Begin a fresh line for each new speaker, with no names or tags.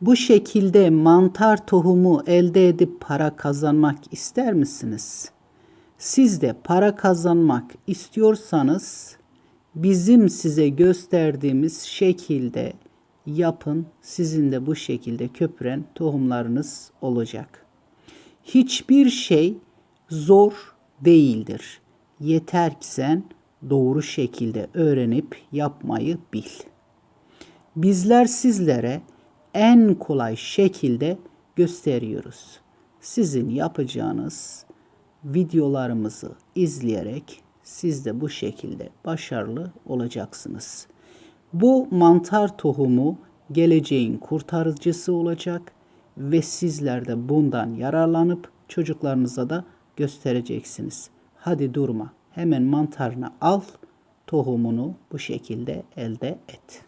Bu şekilde mantar tohumu elde edip para kazanmak ister misiniz? Siz de para kazanmak istiyorsanız bizim size gösterdiğimiz şekilde yapın. Sizin de bu şekilde köpüren tohumlarınız olacak. Hiçbir şey zor değildir. Yeter ki sen doğru şekilde öğrenip yapmayı bil. Bizler sizlere en kolay şekilde gösteriyoruz. Sizin yapacağınız videolarımızı izleyerek siz de bu şekilde başarılı olacaksınız. Bu mantar tohumu geleceğin kurtarıcısı olacak ve sizler de bundan yararlanıp çocuklarınıza da göstereceksiniz. Hadi durma. Hemen mantarını al, tohumunu bu şekilde elde et.